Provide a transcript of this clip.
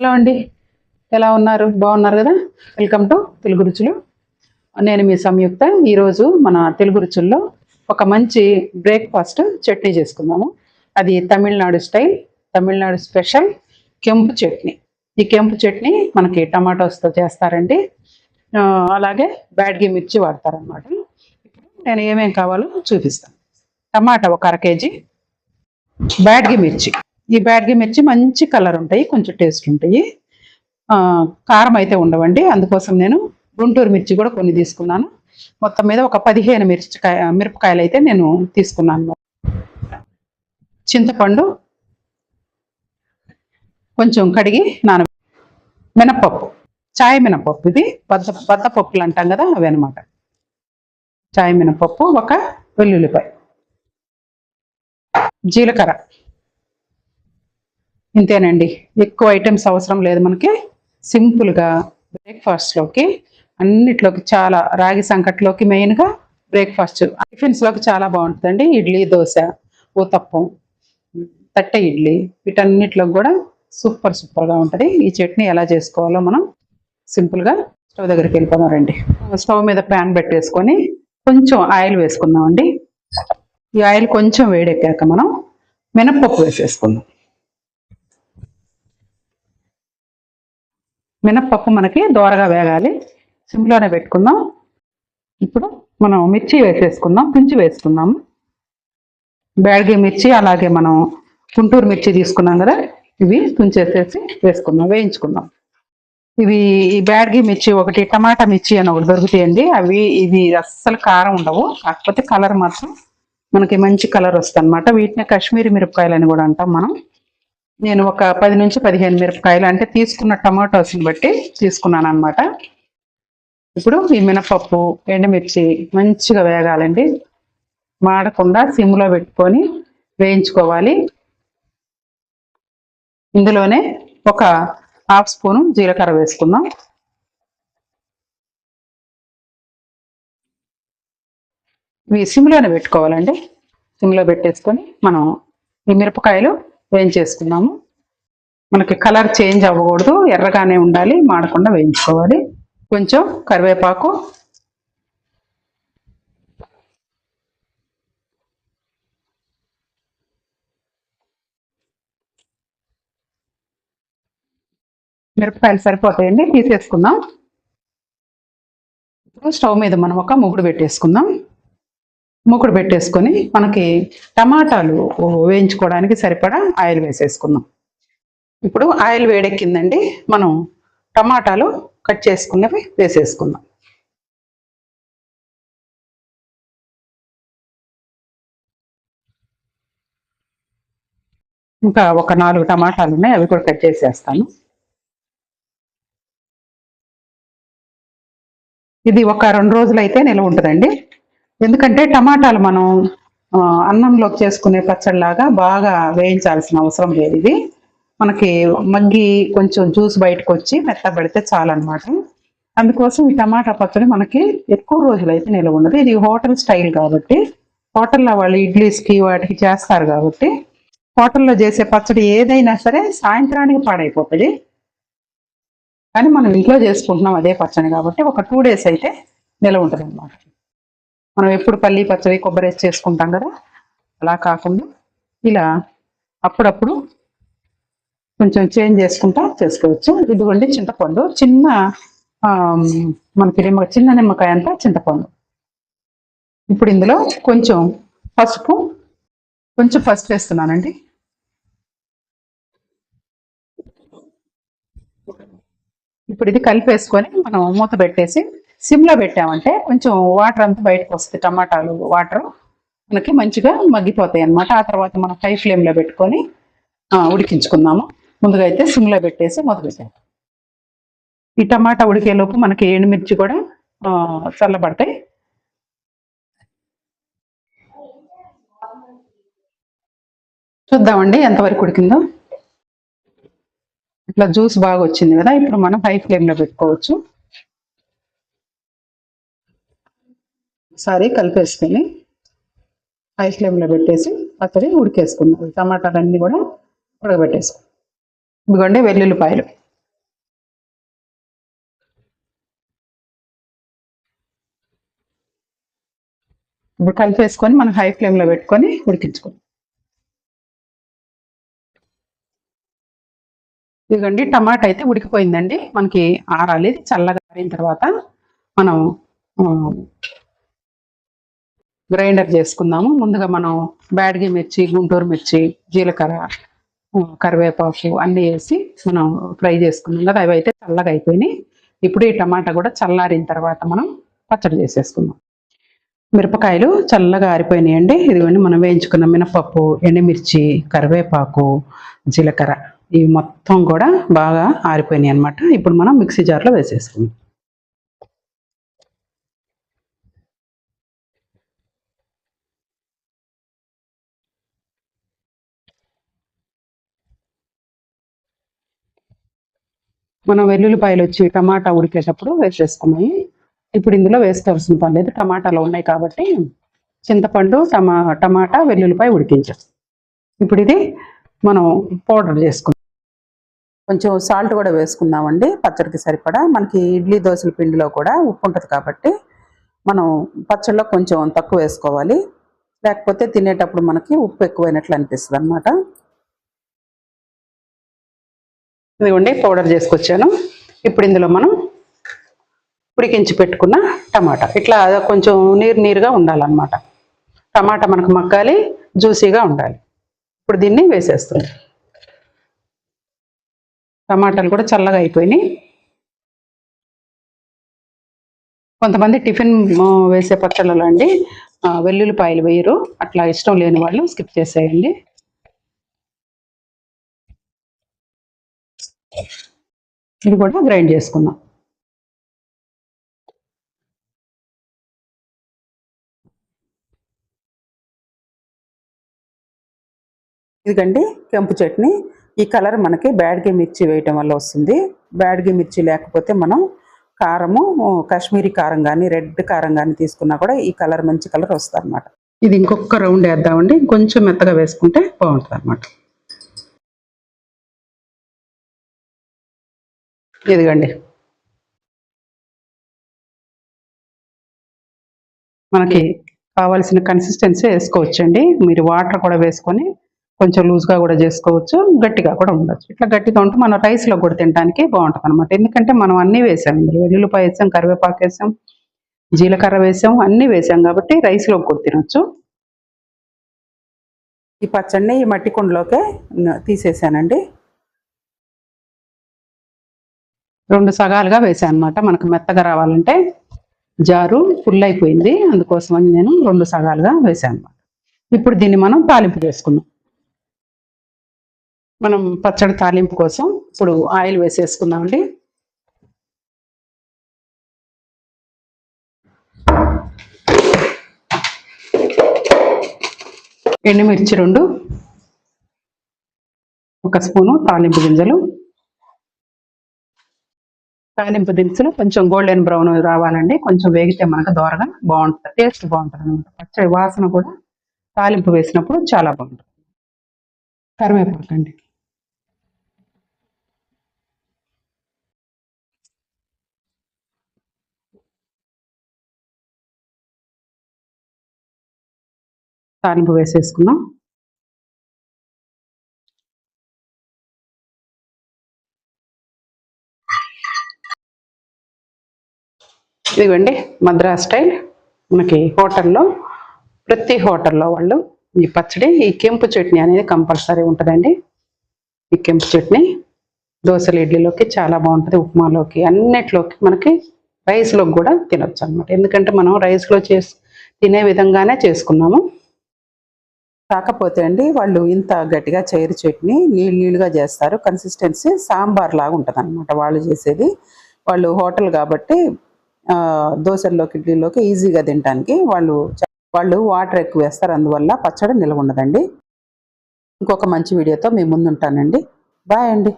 Hello అండి. ఎలా ఉన్నారు? బాగున్నారు కదా? వెల్కమ్ టు తెలుగు రుచులు. నేను మీ సంయుక్త. ఈరోజు మన తెలుగు రుచుల్లో ఒక మంచి బ్రేక్ఫాస్ట్ చట్నీ చేసుకున్నాము అది తమిళనాడు స్టైల్ తమిళనాడు స్పెషల్ కెంపు చట్నీ. ఈ కెంపు చట్నీ మనకి టమాటోస్తో చేస్తారండి. అలాగే బ్యాడ్గి మిర్చి వాడతారనమాట నేను ఏమేమి కావాలో చూపిస్తాను. టమాటా ఒక అర కేజీ బ్యాడ్గి మిర్చి. ఈ బ్యాడ్గి మిర్చి మంచి కలర్ ఉంటాయి కొంచెం టేస్ట్ ఉంటాయి. కారం అయితే ఉండవండి. అందుకోసం నేను గుంటూరు మిర్చి కూడా కొన్ని తీసుకున్నాను. మొత్తం మీద ఒక పదిహేను మిర్చికాయ మిరపకాయలు అయితే నేను తీసుకున్నాను. చింతపండు కొంచెం కడిగి నాన మినప్పప్పు చాయ్ మినపప్పు ఇది. బద్ద బద్దపప్పులు అంటాం కదా అవి అనమాట చాయ్ మినపప్పు ఒక వెల్లుల్లిపాయ. జీలకర్ర. ఇంతేనండి. ఎక్కువ ఐటమ్స్ అవసరం లేదు మనకి. సింపుల్గా బ్రేక్ఫాస్ట్లోకి అన్నిట్లోకి చాలా రాగి సంకట్లోకి మెయిన్గా బ్రేక్ఫాస్ట్ టిఫిన్స్లోకి చాలా బాగుంటుందండి. ఇడ్లీ దోశ ఊతప్పం తట్టె ఇడ్లీ వీటన్నిటిలో కూడా సూపర్ సూపర్గా ఉంటుంది. ఈ చట్నీ ఎలా చేసుకోవాలో మనం సింపుల్గా స్టవ్ దగ్గరికి వెళ్ళిపోదాం రండి. స్టవ్ మీద ప్యాన్ పెట్టేసుకొని కొంచెం ఆయిల్ వేసుకుందామండి. ఈ ఆయిల్ కొంచెం వేడెక్కాక మనం మినప్పప్పు వేసేసుకుందాం. మినప్పప్పు మనకి దోరగా వేగాలి. సిమ్లోనే పెట్టుకుందాం. ఇప్పుడు మనం మిర్చి వేసేసుకుందాం. తుంచి వేసుకుందాం. బ్యాడ్గి మిర్చి అలాగే మనం గుంటూరు మిర్చి తీసుకున్నాం కదా ఇవి తుంచేసేసి వేసుకుందాం వేయించుకుందాం. ఇవి ఈ బ్యాడ్గి మిర్చి ఒకటి టమాటా మిర్చి అని ఒకటి దొరుకుతాయండి. అవి ఇవి అస్సలు కారం ఉండవు. కాకపోతే కలర్ మాత్రం మనకి మంచి కలర్ వస్తుంది అనమాట వీటిని కాశ్మీరీ మిరపకాయలు అని కూడా అంటాం మనం. నేను ఒక పది నుంచి పదిహేను మిరపకాయలు అంటే తీసుకున్న టమాటోస్ని బట్టి తీసుకున్నాను అనమాట ఇప్పుడు ఈ మినపప్పు ఎండుమిర్చి మంచిగా వేగాలండి. మాడకుండా సిమ్లో పెట్టుకొని వేయించుకోవాలి. ఇందులోనే ఒక హాఫ్ స్పూను జీలకర్ర వేసుకుందాం. ఇవి సిమ్లోనే పెట్టుకోవాలండి. సిమ్లో పెట్టేసుకొని మనం ఈ మిరపకాయలు వేయించేసుకున్నాము. మనకి కలర్ చేంజ్ అవ్వకూడదు ఎర్రగానే ఉండాలి మాడకుండా వేయించుకోవాలి. కొంచెం కరివేపాకు. మిరపకాయలు సరిపోతాయండి తీసేసుకుందాం. ఇప్పుడు స్టవ్ మీద మనం ఒక ముగ్గుడు పెట్టేసుకుందాం. మూకుడు పెట్టేసుకొని మనకి టమాటాలు వేయించుకోవడానికి సరిపడా ఆయిల్ వేసేసుకుందాం. ఇప్పుడు ఆయిల్ వేడెక్కిందండి. మనం టమాటాలు కట్ చేసుకున్నవి వేసేసుకుందాం. ఇంకా ఒక నాలుగు టమాటాలు ఉన్నాయి అవి కూడా కట్ చేసేస్తాను. ఇది ఒక రెండు రోజులు అయితే నిల్వ ఉంటుందండి. ఎందుకంటే టమాటాలు మనం అన్నంలోకి చేసుకునే పచ్చడిలాగా బాగా వేయించాల్సిన అవసరం లేదు ఇది. మనకి మగ్గి కొంచెం జ్యూస్ బయటకు వచ్చి మెత్తబడితే చాలన్నమాట. అందుకోసం ఈ టమాటా పచ్చడి మనకి ఎక్కువ రోజులు అయితే నిల్వ ఉండదు. ఇది హోటల్ స్టైల్ కాబట్టి హోటల్లో వాళ్ళు ఇడ్లీస్కి వాటికి చేస్తారు కాబట్టి హోటల్లో చేసే పచ్చడి ఏదైనా సరే సాయంత్రానికి పాడైపోతుంది. కానీ మనం ఇంట్లో చేసుకుంటున్నాం అదే పచ్చడి కాబట్టి ఒక టూ డేస్ అయితే నిల్వ ఉంటుంది అనమాట మనం ఎప్పుడు పల్లి పచ్చడి కొబ్బరి వేసి చేసుకుంటాం కదా? అలా కాకుండా ఇలా అప్పుడప్పుడు కొంచెం చేంజ్ చేసుకుంటా చేసుకోవచ్చు. ఇదిగోండి చింతపండు. చిన్న మనకి నిమ్మ చిన్న నిమ్మకాయ అంతా చింతపండు. ఇప్పుడు ఇందులో కొంచెం పసుపు. కొంచెం పసుపు వేస్తున్నానండి. ఇప్పుడు ఇది కలిపేసుకొని మనం మూత పెట్టేసి సిమ్లో పెట్టామంటే కొంచెం వాటర్ అంతా బయటకు వస్తుంది టమాటాలు వాటర్. మనకి మంచిగా మగ్గిపోతాయి అన్నమాట. ఆ తర్వాత మనం హై ఫ్లేమ్లో పెట్టుకొని ఉడికించుకుందాము. ముందుగా అయితే సిమ్లో పెట్టేసి మూత ఈ టమాటా ఉడికేలోపు మనకి ఎండుమిర్చి కూడా చల్లబడతాయి. చూద్దామండి ఎంతవరకు ఉడికిందో. ఇట్లా జ్యూస్ బాగా వచ్చింది కదా ఇప్పుడు మనం హై ఫ్లేమ్లో పెట్టుకోవచ్చు. సారీ కలిపేసుకొని హై ఫ్లేమ్లో పెట్టేసి పచ్చడి ఉడికేసుకున్నాం టమాటాలన్నీ కూడా ఉడకబెట్టేసుకున్నాం ఇదిగోండి వెల్లుల్లిపాయలు. ఇప్పుడు కలిపేసుకొని మనం హై ఫ్లేమ్లో పెట్టుకొని ఉడికించుకుందాం. ఇదిగోండి టమాటా అయితే ఉడికిపోయిందండి. మనకి ఆరాలి చల్లగా ఆరిన తర్వాత మనం గ్రైండర్ చేసుకుందాము. ముందుగా మనం బ్యాడ్గి మిర్చి గుంటూరు మిర్చి జీలకర్ర కరివేపాకు అన్నీ వేసి మనం ఫ్రై చేసుకున్నాం కదా అవి అయితే చల్లగా అయిపోయినాయి. ఇప్పుడు ఈ టమాటా కూడా చల్లారిన తర్వాత మనం పచ్చడి చేసేసుకుందాం. మిరపకాయలు చల్లగా ఆరిపోయినాయండి. ఇదిగోండి మనం వేయించుకున్న మినపప్పు ఎండుమిర్చి కరివేపాకు జీలకర్ర ఇవి మొత్తం కూడా బాగా ఆరిపోయినాయి అన్నమాట. ఇప్పుడు మనం మిక్సీ జార్లో వేసేసుకుందాం. మనం వెల్లుల్లిపాయలు వచ్చి టమాటా ఉడికేటప్పుడు వేసేసుకున్నాయి ఇప్పుడు ఇందులో వేసుకోవాల్సిన పని లేదు. టమాటాలు ఉన్నాయి కాబట్టి చింతపండు టమా టమాటా వెల్లుల్లిపాయ ఉడికించాం. ఇప్పుడు ఇది మనం పౌడర్ చేసుకుందాం. కొంచెం సాల్ట్ కూడా వేసుకుందామండి. పచ్చడికి సరిపడా. మనకి ఇడ్లీ దోశల పిండిలో కూడా ఉప్పు ఉంటుంది కాబట్టి మనం పచ్చడిలో కొంచెం తక్కువ వేసుకోవాలి. లేకపోతే తినేటప్పుడు మనకి ఉప్పు ఎక్కువైనట్లు అనిపిస్తుంది అనమాట ఇదిగోండి పౌడర్ చేసుకొచ్చాను. ఇప్పుడు ఇందులో మనం ఉడికించి పెట్టుకున్న టమాటా. ఇట్లా కొంచెం నీరు నీరుగా ఉండాలన్నమాట. టమాటా మనకు మగ్గాలి జ్యూసీగా ఉండాలి. ఇప్పుడు దీన్ని వేసేస్తుంది టమాటాలు కూడా చల్లగా అయిపోయినాయి. కొంతమంది టిఫిన్ వేసే పచ్చళ్ళలో అండి వెల్లుల్లిపాయలు వేయరు. అట్లా ఇష్టం లేని వాళ్ళు స్కిప్ చేసేయండి. ఇది కూడా గ్రైండ్ చేసుకుందాం. ఇదిగండి కెంపు చట్నీ. ఈ కలర్ మనకి బ్యాడ్గి మిర్చి వేయటం వల్ల వస్తుంది. బ్యాడ్గి మిర్చి లేకపోతే మనం కారము కాశ్మీరీ కారం కానీ రెడ్ కారం కానీ తీసుకున్నా కూడా ఈ కలర్ మంచి కలర్ వస్తుంది అనమాట ఇది ఇంకొక రౌండ్ వేద్దామండి. కొంచెం మెత్తగా వేసుకుంటే బాగుంటుంది అనమాట ఇదిగండి. మనకి కావాల్సిన కన్సిస్టెన్సీ వేసుకోవచ్చండి. మీరు వాటర్ కూడా వేసుకొని కొంచెం లూజ్గా కూడా చేసుకోవచ్చు గట్టిగా కూడా ఉండొచ్చు. ఇట్లా గట్టిగా ఉంటే మనం రైస్లో కూడా తినడానికి బాగుంటుంది అనమాట ఎందుకంటే మనం అన్నీ వేసాం. వెల్లుల్లిపాయ వేసాం కరివేపాకు వేసాం జీలకర్ర వేసాం అన్నీ వేసాం కాబట్టి రైస్లో కూడా తినొచ్చు. ఈ పచ్చడిని ఈ మట్టి కుండలోకే తీసేసానండి. రెండు సగాలుగా వేసాను అనమాట మనకు మెత్తగా రావాలంటే జారు ఫుల్ అయిపోయింది. అందుకోసమని నేను రెండు సగాలుగా వేసాను అనమాట ఇప్పుడు దీన్ని మనం తాలింపు చేసుకుందాం. మనం పచ్చడి తాలింపు కోసం ఇప్పుడు ఆయిల్ వేసేసుకుందామండి. ఎండుమిర్చి రెండు ఒక స్పూను తాలింపు గింజలు తాలింపు దినుసులు కొంచెం గోల్డెన్ బ్రౌన్ రావాలండి. కొంచెం వేగితే మనకు దోరగా బాగుంటుంది. టేస్ట్ బాగుంటుంది అనమాట పచ్చడి వాసన కూడా తాలింపు వేసినప్పుడు చాలా బాగుంటుంది. కరివేపాకు అండి. తాలింపు వేసేసుకున్నాం ఇదిగోండి మద్రాస్ స్టైల్. మనకి హోటల్లో ప్రతి హోటల్లో వాళ్ళు ఈ పచ్చడి ఈ కెంపు చట్నీ అనేది కంపల్సరీ ఉంటుందండి. ఈ కెంపు చట్నీ దోశలు ఇడ్లీలోకి చాలా బాగుంటుంది ఉప్మాలోకి అన్నిట్లోకి మనకి రైస్లోకి కూడా తినొచ్చు అనమాట ఎందుకంటే మనం రైస్లో చేసి తినే విధంగానే చేసుకున్నాము. కాకపోతే అండి వాళ్ళు ఇంత గట్టిగా చైరు చట్నీ నీళ్ళు నీళ్ళుగా చేస్తారు. కన్సిస్టెన్సీ సాంబార్ లాగా ఉంటుంది అనమాట వాళ్ళు చేసేది. వాళ్ళు హోటల్ కాబట్టి దోశల్లోకి ఇడ్లీలోకి ఈజీగా తినడానికి వాళ్ళు వాళ్ళు వాటర్ ఎక్కువ వేస్తారు. అందువల్ల పచ్చడి నిల్వ ఉండదండి. ఇంకొక మంచి వీడియోతో మీ ముందు ఉంటానండి బాయ్ అండి.